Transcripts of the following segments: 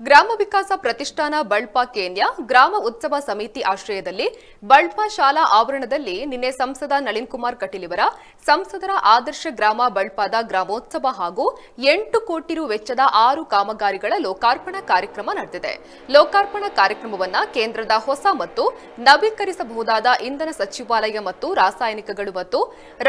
ಗ್ರಾಮ ವಿಕಾಸ ಪ್ರತಿಷ್ಠಾನ ಬಳ್ಪಾ ಕೇಂದ್ರ, ಗ್ರಾಮ ಉತ್ಸವ ಸಮಿತಿ ಆಶ್ರಯದಲ್ಲಿ ಬಳ್ಪಾ ಶಾಲಾ ಆವರಣದಲ್ಲಿ ನಿನ್ನೆ ಸಂಸದ ನಳಿನ್ ಕುಮಾರ್ ಕಟೀಲ್ ಇವರ ಸಂಸದರ ಆದರ್ಶ ಗ್ರಾಮ ಬಳ್ಪಾದ ಗ್ರಾಮೋತ್ಸವ ಹಾಗೂ ಎಂಟು ಕೋಟಿ ರು ವೆಚ್ಚದ ಆರು ಕಾಮಗಾರಿಗಳ ಲೋಕಾರ್ಪಣಾ ಕಾರ್ಯಕ್ರಮ ನಡೆದಿದೆ. ಲೋಕಾರ್ಪಣಾ ಕಾರ್ಯಕ್ರಮವನ್ನು ಕೇಂದ್ರದ ಹೊಸ ಮತ್ತು ನವೀಕರಿಸಬಹುದಾದ ಇಂಧನ ಸಚಿವಾಲಯ ಮತ್ತು ರಾಸಾಯನಿಕಗಳು ಮತ್ತು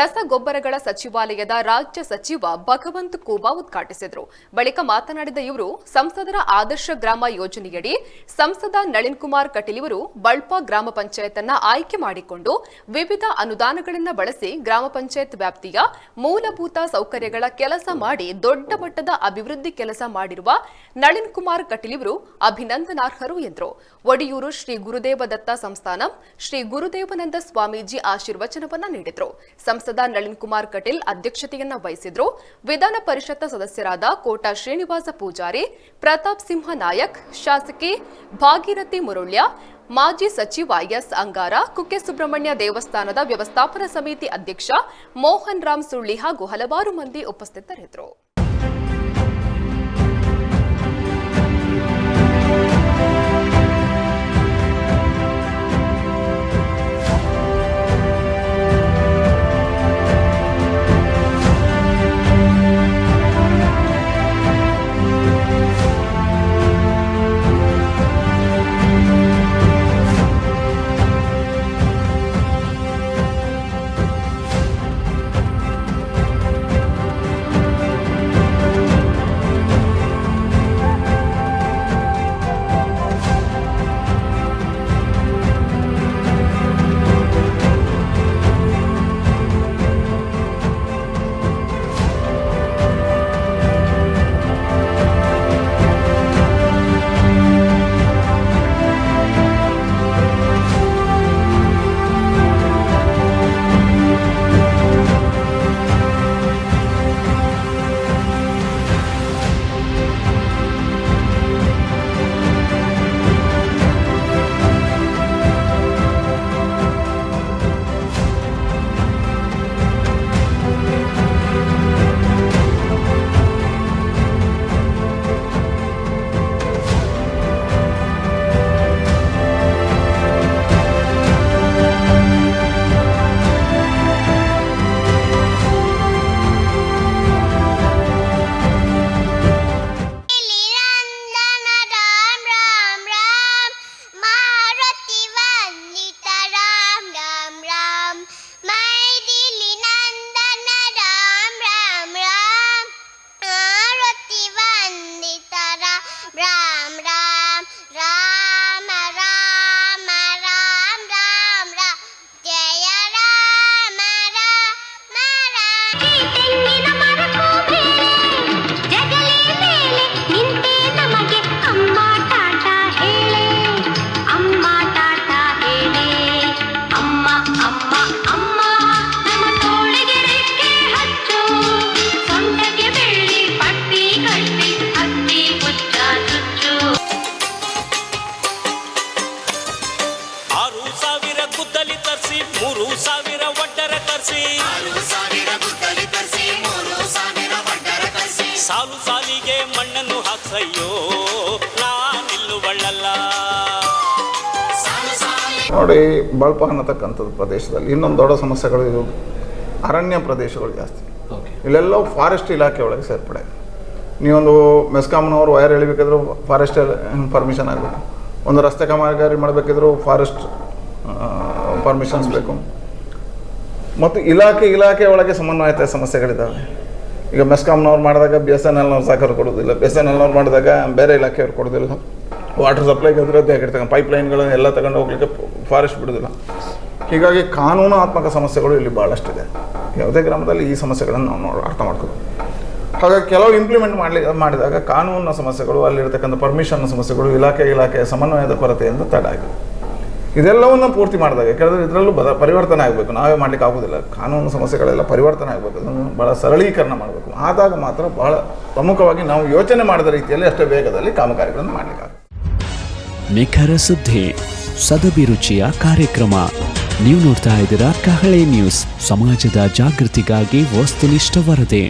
ರಸಗೊಬ್ಬರಗಳ ಸಚಿವಾಲಯದ ರಾಜ್ಯ ಸಚಿವ ಭಗವಂತ ಕೂಬಾ ಉದ್ಘಾಟಿಸಿದರು. ಬಳಿಕ ಮಾತನಾಡಿದ ಇವರು, ಸಂಸದರ ಆದರ್ಶ ಗ್ರಾಮ ಯೋಜನೆಯಡಿ ಸಂಸದ ನಳಿನ್ ಕುಮಾರ್ ಕಟೀಲ್ ಇವರು ಬಳ್ಪ ಗ್ರಾಮ ಪಂಚಾಯತ್ ಅನ್ನ ಆಯ್ಕೆ ಮಾಡಿಕೊಂಡು ವಿವಿಧ ಅನುದಾನಗಳನ್ನು ಬಳಸಿ ಗ್ರಾಮ ಪಂಚಾಯತ್ ವ್ಯಾಪ್ತಿಯ ಮೂಲಭೂತ ಸೌಕರ್ಯಗಳ ಕೆಲಸ ಮಾಡಿ ದೊಡ್ಡ ಮಟ್ಟದ ಅಭಿವೃದ್ಧಿ ಕೆಲಸ ಮಾಡಿರುವ ನಳಿನ್ ಕುಮಾರ್ ಕಟೀಲ್ ಇವರು ಅಭಿನಂದನಾರ್ಹರು ಎಂದರು. ಒಡಿಯೂರು ಶ್ರೀ ಗುರುದೇವ ದತ್ತ ಸಂಸ್ಥಾನ ಶ್ರೀ ಗುರುದೇವನಂದ ಸ್ವಾಮೀಜಿ ಆಶೀರ್ವಚನವನ್ನ ನೀಡಿದರು. ಸಂಸದ ನಳಿನ್ ಕುಮಾರ್ ಕಟೀಲ್ ಅಧ್ಯಕ್ಷತೆಯನ್ನ ವಹಿಸಿದ್ರು. ವಿಧಾನ ಪರಿಷತ್ ಸದಸ್ಯರಾದ ಕೋಟಾ ಶ್ರೀನಿವಾಸ ಪೂಜಾರಿ, ಪ್ರತಾಪ್ ಸಿಂಹ ನಾಯಕ್, ಶಾಸಕಿ ಭಾಗೀರಥಿ ಮುರುಳ್ಯ, ಮಾಜಿ ಸಚಿವ ಎಸ್ ಅಂಗಾರ, ಕುಕ್ಕೆ ಸುಬ್ರಹ್ಮಣ್ಯ ದೇವಸ್ಥಾನದ ವ್ಯವಸ್ಥಾಪನಾ ಸಮಿತಿ ಅಧ್ಯಕ್ಷ ಮೋಹನ್ ರಾಮ್ ಸುಳ್ಳಿ ಹಾಗೂ ಹಲವಾರು ಮಂದಿ ಉಪಸ್ಥಿತರಿದ್ದರು. ಗುದ್ದಲಿ ತರಿಸಿ ಮೂರು ಸಾವಿರ ಒಡ್ಡರ ತರಿಸಿ. ಸಾಲು ಸಾಲಿಗೆ ಮಣ್ಣನ್ನು ಹಾಕ್ಸಯ್ಯೋ ನಾನಿಲ್ಲುವಳ್ಳಲ್ಲ ನೋಡಿ ಬಳಪ ಅನ್ನತಕ್ಕಂಥದ್ದು ಪ್ರದೇಶದಲ್ಲಿ ಇನ್ನೊಂದು ದೊಡ್ಡ ಸಮಸ್ಯೆಗಳು ಇದು. ಅರಣ್ಯ ಪ್ರದೇಶಗಳು ಜಾಸ್ತಿ. ಇಲ್ಲೆಲ್ಲವೂ ಫಾರೆಸ್ಟ್ ಇಲಾಖೆ ಒಳಗೆ ಸೇರ್ಪಡೆ. ನೀವೊಂದು ಮೆಸ್ಕಾಮ್ನವರು ವೈರ್ ಎಳಿಬೇಕಾದ್ರೂ ಫಾರೆಸ್ಟ್ ಪರ್ಮಿಷನ್ ಆಗಬೇಕು. ಒಂದು ರಸ್ತೆ ಕಾಮಗಾರಿ ಮಾಡಬೇಕಿದ್ರು ಫಾರೆಸ್ಟ್ ಪರ್ಮಿಷನ್ಸ್ ಬೇಕು. ಮತ್ತು ಇಲಾಖೆ ಇಲಾಖೆ ಒಳಗೆ ಸಮನ್ವಯತೆ ಸಮಸ್ಯೆಗಳಿದ್ದಾವೆ. ಈಗ ಮೆಸ್ಕಾಮ್ನವ್ರು ಮಾಡಿದಾಗ ಬಿ ಎಸ್ ಎನ್ ಎಲ್ನವ್ರು ಸಹಕಾರ ಕೊಡೋದಿಲ್ಲ ಬಿ ಎಸ್ ಎನ್ ಎಲ್ನವ್ರು ಮಾಡಿದಾಗ ಬೇರೆ ಇಲಾಖೆಯವ್ರು ಕೊಡೋದಿಲ್ಲ ವಾಟರ್ ಸಪ್ಲೈಗೆ ಅಭಿವೃದ್ಧಿ ಆಗಿರ್ತಕ್ಕಂಥ ಪೈಪ್ ಲೈನ್ಗಳನ್ನು ಎಲ್ಲ ತಗೊಂಡು ಹೋಗ್ಲಿಕ್ಕೆ ಫಾರೆಸ್ಟ್ ಬಿಡೋದಿಲ್ಲ ಹೀಗಾಗಿ ಕಾನೂನಾತ್ಮಕ ಸಮಸ್ಯೆಗಳು ಇಲ್ಲಿ ಭಾಳಷ್ಟಿದೆ ಯಾವುದೇ ಗ್ರಾಮದಲ್ಲಿ ಈ ಸಮಸ್ಯೆಗಳನ್ನು ನಾವು ನೋಡಿ, ಅರ್ಥ ಮಾಡ್ಕೋಬೇಕು ಹಾಗಾಗಿ ಕೆಲವು ಇಂಪ್ಲಿಮೆಂಟ್ ಮಾಡಲಿ, ಮಾಡಿದಾಗ ಕಾನೂನಿನ ಸಮಸ್ಯೆಗಳು, ಅಲ್ಲಿರ್ತಕ್ಕಂಥ ಪರ್ಮಿಷನ್ನ ಸಮಸ್ಯೆಗಳು ಇಲಾಖೆ, ಇಲಾಖೆಯ ಸಮನ್ವಯದ ಕೊರತೆಯಿಂದ ತಡ ಆಗಿದೆ. ಇದೆಲ್ಲವನ್ನು ಪೂರ್ತಿ ಮಾಡಿದಾಗ, ಯಾಕಂದರೆ ಇದರಲ್ಲೂ ಬದ, ಪರಿವರ್ತನೆ ಆಗಬೇಕು. ನಾವೇ ಮಾಡ್ಲಿಕ್ಕೆ ಆಗೋದಿಲ್ಲ. ಕಾನೂನು ಸಮಸ್ಯೆಗಳೆಲ್ಲ ಪರಿವರ್ತನೆ ಆಗಬೇಕು. ಅದನ್ನು ಭಾಳ ಸರಳೀಕರಣ ಮಾಡಬೇಕು. ಆದಾಗ ಮಾತ್ರ ಬಹಳ ಪ್ರಮುಖವಾಗಿ ನಾವು ಯೋಚನೆ ಮಾಡಿದ ರೀತಿಯಲ್ಲಿ ಅಷ್ಟೇ ವೇಗದಲ್ಲಿ ಕಾಮಗಾರಿಗಳನ್ನು ಮಾಡಲಿಕ್ಕಾಗುತ್ತೆ. ನಿಖರ ಸುದ್ದಿ ಸದಭಿರುಚಿಯ ಕಾರ್ಯಕ್ರಮ. ನೀವು ನೋಡ್ತಾ ಇದ್ದೀರಾ ಕಹಳೆ ನ್ಯೂಸ್. ಸಮಾಜದ ಜಾಗೃತಿಗಾಗಿ ವಸ್ತುನಿಷ್ಠ ವರದಿ.